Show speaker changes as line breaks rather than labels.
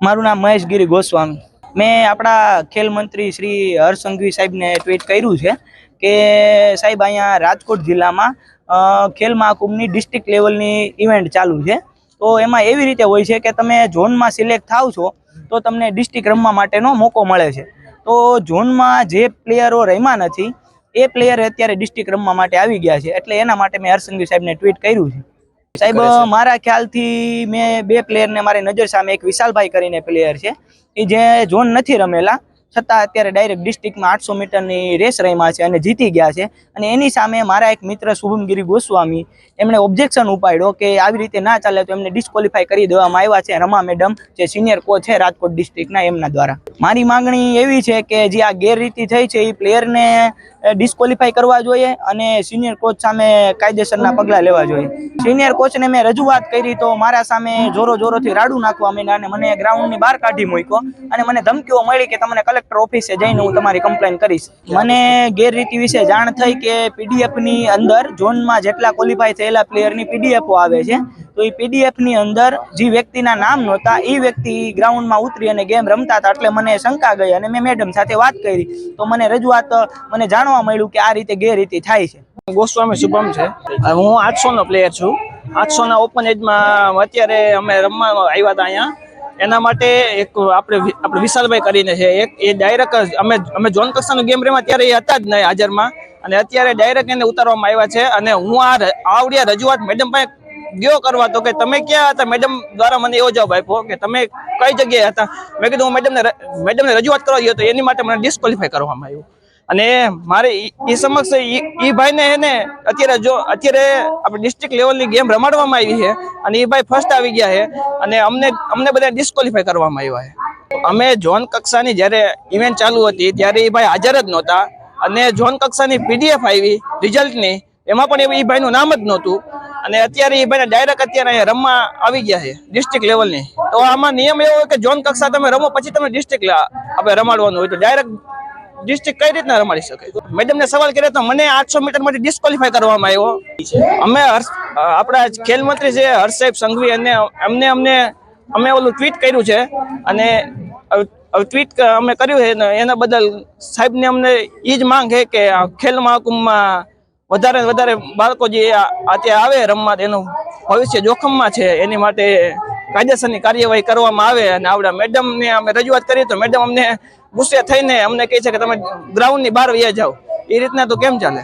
મારું નામ મહેશગીરી ગોસ્વામી. મેં આપણા ખેલ મંત્રી શ્રી હર્ષ સાહેબને ટ્વીટ કર્યું છે કે, સાહેબ, અહીંયા રાજકોટ જિલ્લામાં ખેલ મહાકુંભની ડિસ્ટ્રિક્ટ લેવલની ઇવેન્ટ ચાલુ છે. તો એમાં એવી રીતે હોય છે કે તમે ઝોનમાં સિલેક્ટ થાવ છો, તો તમને ડિસ્ટ્રિક્ટ રમવા માટેનો મોકો મળે છે. તો ઝોનમાં જે પ્લેયરો રમ્યા નથી, એ પ્લેયર અત્યારે ડિસ્ટ્રિક્ટ રમવા માટે આવી ગયા છે. એટલે એના માટે મેં હર્ષ સાહેબને ટ્વીટ કર્યું છે. સાહેબ મારા ખ્યાલથી મેં બે પ્લેયરને મારી નજર સામે એક વિશાલભાઈ કરીને પ્લેયર છે. એ જે ઝોન નથી રમેલા છતાં અત્યારે ડાયરેક્ટ ડિસ્ટ્રિક્ટમાં આઠસો મીટરની રેસ રમ્યા છે અને જીતી ગયા છે. અને એની સામે મારા એક મિત્ર શુભમગીરી ગોસ્વામી, એમણે ઓબ્જેક્શન ઉપાડ્યો કે આવી રીતે ના ચાલે તો એમને ડિસ્કોલિફાય કરી દેવામાં આવ્યા છે. રમા મેડમ જે સિનિયર કોચ છે રાજકોટ ડિસ્ટ્રિક્ટના એમના દ્વારા. મારી માંગણી એવી છે કે જે આ ગેરરીતિ થઈ છે એ પ્લેયરને ડિસ્કોલિફાય કરવા જોઈએ અને સિનિયર કોચ સામે કાયદેસરના પગલાં લેવા જોઈએ. સિનિયર કોચને મેં રજૂઆત કરી તો મારા સામે જોરો જોરોથી રાડું નાખવા માંડ્યા અને મને ગ્રાઉન્ડની બહાર કાઢી મૂક્યો અને મને ધમકીઓ મળી કે તમને કલેક્ટર ઓફિસે જઈને હું તમારી કમ્પ્લેન કરીશ. મને ગેરરીતિ વિશે જાણ થઈ કે પીડીએફની અંદર ઝોનમાં જેટલા ક્વોલિફાય થયેલા પ્લેયરની પીડીએફઓ આવે છે, તો એ પીડીએફની અંદર જે વ્યક્તિના નામ નહોતા, એ વ્યક્તિ ગ્રાઉન્ડમાં ઉતરી અને ગેમ રમતા હતા એટલે મને શંકા ગઈ અને મેં મેડમ સાથે વાત કરી. તો મને રજૂઆત, મને જાણવા મળ્યું કે આ રીતે ગેરરીતિ થાય છે.
ગોસ્વામી શુભમ છે. હું આઠસો નો પ્લેયર છું. આઠસો ના ઓપન એજમાં અત્યારે અમે રમવા આવ્યા હતા અહીંયા. એના માટે એક આપણે આપણે વિશાલભાઈ કરીને છે, એક એ ડાયરેક્ટ અમે અમે જોન કક્ષાનો ગેમ રમ્યા ત્યારે એ હતા જ નહીં હાજરમાં. અને અત્યારે ડાયરેક્ટ એને ઉતારવામાં આવ્યા છે અને હું આ આવડિયા રજૂઆત મેડમ પાસે ગયો કરવા તો કે તમે ક્યાં હતા? મેડમ દ્વારા મને એવો જવાબ આપ્યો કે તમે કઈ જગ્યાએ હતા? મેં કીધું હું મેડમને મેડમને રજૂઆત કરવા ગયો તો એની માટે મને ડિસ્કવોલિફાય કરવામાં આવ્યું. અને મારે એ સમક્ષ એ ભાઈને એને અત્યારે જો અત્યારે આપણે ડિસ્ટ્રિક્ટ લેવલની ગેમ રમાડવામાં આવી છે અને એ ભાઈ ફર્સ્ટ આવી ગયા છે અને અમને અમને બધા ડિસ્કોલિફાય કરવામાં આવ્યા છે. અમે ઝોન કક્ષાની જ્યારે ઇવેન્ટ ચાલુ હતી ત્યારે એ ભાઈ હાજર જ નહોતા અને ઝોન કક્ષાની પીડીએફ આવી રિઝલ્ટની એમાં પણ એ ભાઈનું નામ જ નહોતું. અને અત્યારે એ ભાઈને ડાયરેક્ટ અત્યારે અહીંયા રમવા આવી ગયા છે ડિસ્ટ્રિક્ટ લેવલની તો આમાં નિયમ એવો કે ઝોન કક્ષા તમે રમો, પછી તમે ડિસ્ટ્રિક્ટ આપણે રમાડવાનું હોય તો ડાયરેક્ટ ડિસ્ટ્રિક્ટ કઈ રીતના રમાડી શકે? મેડમને સવાલ કર્યો તો મને આઠસો મીટરમાંથી ડિસ્કવોલિફાય કરવામાં આવ્યો. અમે આપણા ખેલ મંત્રી છે હર્ષ સાહેબ સંઘવી અને અમને અમને અમે ઓલું ટ્વીટ કર્યું છે અને ટ્વીટ અમે કર્યું છે એના બદલ સાહેબને અમને એ જ માંગ છે કે ખેલ મહાકુંભમાં વધારે વધારે બાળકો જે અત્યારે આવે રમવા તેનું ભવિષ્ય જોખમમાં છે, એની માટે કાયદેસરની કાર્યવાહી કરવામાં આવે અને આવડા મેડમને અમે રજૂઆત કરી તો મેડમ અમને ગુસ્સે થઈને અમને કહે છે કે તમે ગ્રાઉન્ડની બહાર વયા જાઓ. એ રીતના તો કેમ ચાલે?